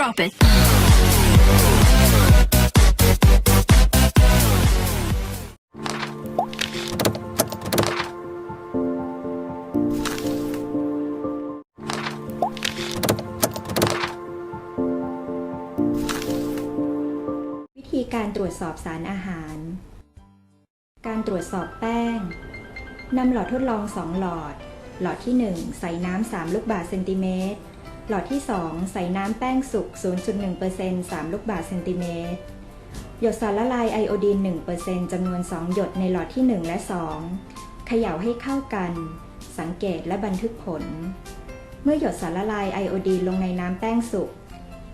Drop it. วิธีการตรวจสอบสารอาหาร การตรวจสอบแป้งนำหลอดทดลอง 2 หลอด หลอดที่ 1 ใส่น้ำ3ลูกบาศก์เซนติเมตร หลอดที่ 2 ใส่น้ำแป้งสุก 0.1% 3 ลูกบาศก์เซนติเมตร หยดสารละลายไอโอดีน 1%จำนวน 2 หยดในหลอดที่ 1 และ 2 เขย่าให้เข้ากัน สังเกตและบันทึกผล เมื่อหยดสารละลายไอโอดีนลงในน้ำแป้งสุก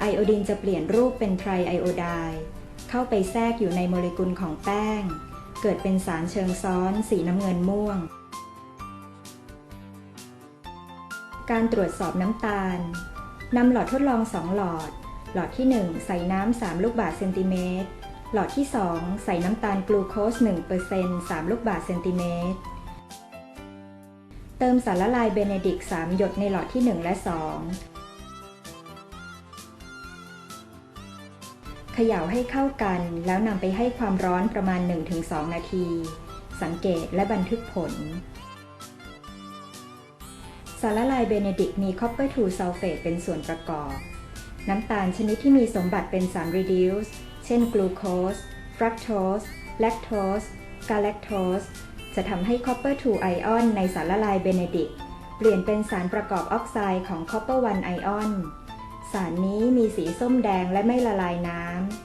ไอโอดีนจะเปลี่ยนรูปเป็นไทรไอโอไดเข้าไปแทรกอยู่ในโมเลกุลของแป้ง เกิดเป็นสารเชิงซ้อน สีน้ำเงินม่วง การตรวจสอบน้ำตาลนำหลอดทดลอง 2 หลอด หลอดที่ 1 ใส่น้ำ 3 ลูกบาศก์เซนติเมตร หลอดที่ 2 ใส่น้ำตาลกลูโคส 1% 3 ลูกบาศก์เซนติเมตร เติมสารละลายเบเนดิกต์3หยดในหลอดที่ 1 และ 2 เขย่าให้เข้ากันแล้วนำไปให้ความร้อนประมาณ 1-2 นาที สังเกตและบันทึกผล สารละลายเบเนดิกต์มีคอปเปอร์2ซัลเฟตเป็นส่วนประกอบ น้ำตาลชนิดที่มีสมบัติเป็นสาร reduce เช่นกลูโคสฟรักโตสแลคโตสกาแลคโตสจะทำให้คอปเปอร์2ไอออนในสารละลายเบเนดิกต์เปลี่ยนเป็นสารประกอบออกไซด์ของคอปเปอร์1ไอออน สารนี้มีสีส้มแดงและไม่ละลายน้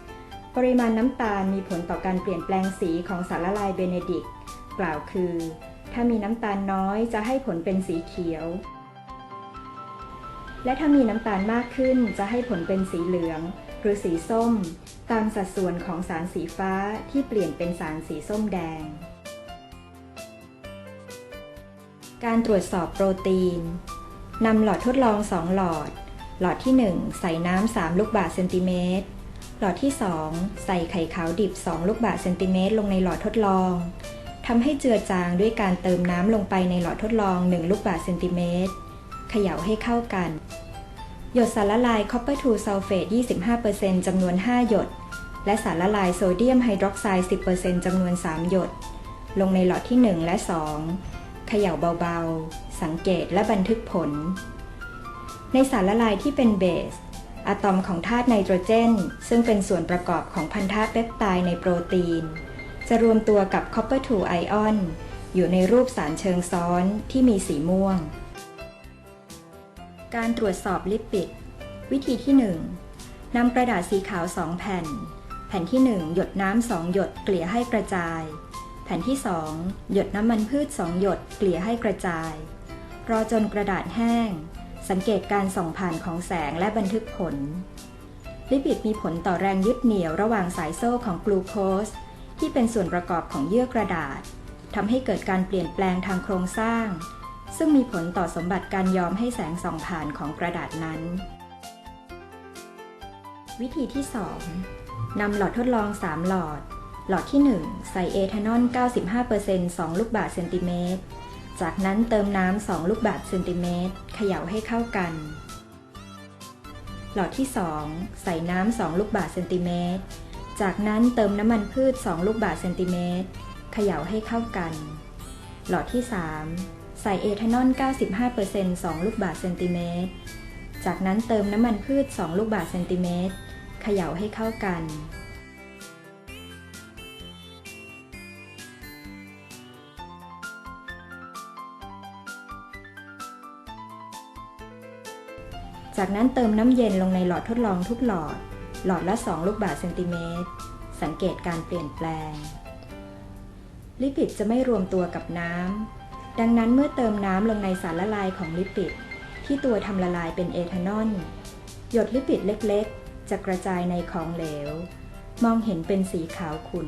ำ ปริมาณน้ำตาลมีผลต่อการเปลี่ยนแปลงสีของสารละลายเบเนดิกต์กล่าวคือ ถ้ามีน้ำตาลน้อยจะให้ผลเป็นสีเขียว และถ้ามีน้ำตาลมากขึ้นจะให้ผลเป็นสีเหลือง หรือสีส้ม ตามสัดส่วนของสารสีฟ้าที่เปลี่ยนเป็นสารสีส้มแดง การตรวจสอบโปรตีนนำหลอดทดลอง 2 หลอด หลอดที่ 1 ใส่น้ำ 3 ลูกบาศก์เซนติเมตร หลอดที่ 2 ใส่ไข่ขาวดิบ 2 ลูกบาศก์เซนติเมตรลงในหลอดทดลองำให้เจือจางด้วยการเติมน้ำลงไปในหลอดทดลอง 1 ลูกบาศก์เซนติเมตรเขย่าให้เข้ากัน หยดสารละลายคอปเปอร์2ซัลเฟต 25%จำนวน 5 หยด และสารละลายโซเดียมไฮดรอกไซด์ 10%จำนวน 3 หยด ลงในหลอดที่ 1 และ 2 เขย่าเบาๆ สังเกตและบันทึกผล ในสารละลายที่เป็นเบสอะตอมของธาตุไนโตรเจน ซึ่งเป็นส่วนประกอบของพันธะเปปไตด์ในโปรตีน จะรวมตัวกับคอปเปอร์2ไอออนอยู่ในรูปสารเชิงซ้อนที่มีสีม่วง การตรวจสอบลิปิด วิธีที่ 1นำกระดาษสีขาว 2 แผ่น แผ่นที่ 1 หยดน้ำ2หยดเกลี่ยให้กระจาย แผ่นที่ 2 หยดน้ำมันพืช 2 หยดเกลี่ยให้กระจาย รอจนกระดาษแห้ง สังเกตการส่องผ่านของแสงและบันทึกผล ลิปิดมีผลต่อแรงยึดเหนี่ยวระหว่างสายโซ่ของกลูโคส ที่เป็นส่วนประกอบของเยื่อกระดาษทำให้เกิดการเปลี่ยนแปลงทางโครงสร้าง ซึ่งมีผลต่อสมบัติการยอมให้แสงส่องผ่านของกระดาษนั้น วิธีที่2นำหลอดทดลอง 3 หลอด หลอดที่ 1 ใส่เอทานอล 95% 2 ลูกบาศก์เซนติเมตร จากนั้นเติมน้ำ 2 ลูกบาศก์เซนติเมตรเขย่าให้เข้ากัน หลอดที่ 2 ใส่น้ำ 2 ลูกบาศก์เซนติเมตร จากนั้นเติมน้ำมันพืช 2 ลูกบาศก์เซนติเมตรเขย่าให้เข้ากัน หลอดที่ 3 ใส่เอทานอล 95% 2 ลูกบาศก์เซนติเมตร จากนั้นเติมน้ำมันพืช 2 ลูกบาศก์เซนติเมตรเขย่าให้เข้ากัน จากนั้นเติมน้ำเย็นลงในหลอดทดลองทุกหลอด หลอดละ 2 ลูกบาศก์เซนติเมตร สังเกตการเปลี่ยนแปลง ลิปิดจะไม่รวมตัวกับน้ำ ดังนั้นเมื่อเติมน้ำลงในสารละลายของลิปิด ที่ตัวทำละลายเป็นเอทานอล หยดลิปิดเล็กๆ จะกระจายในของเหลว มองเห็นเป็นสีขาวขุ่น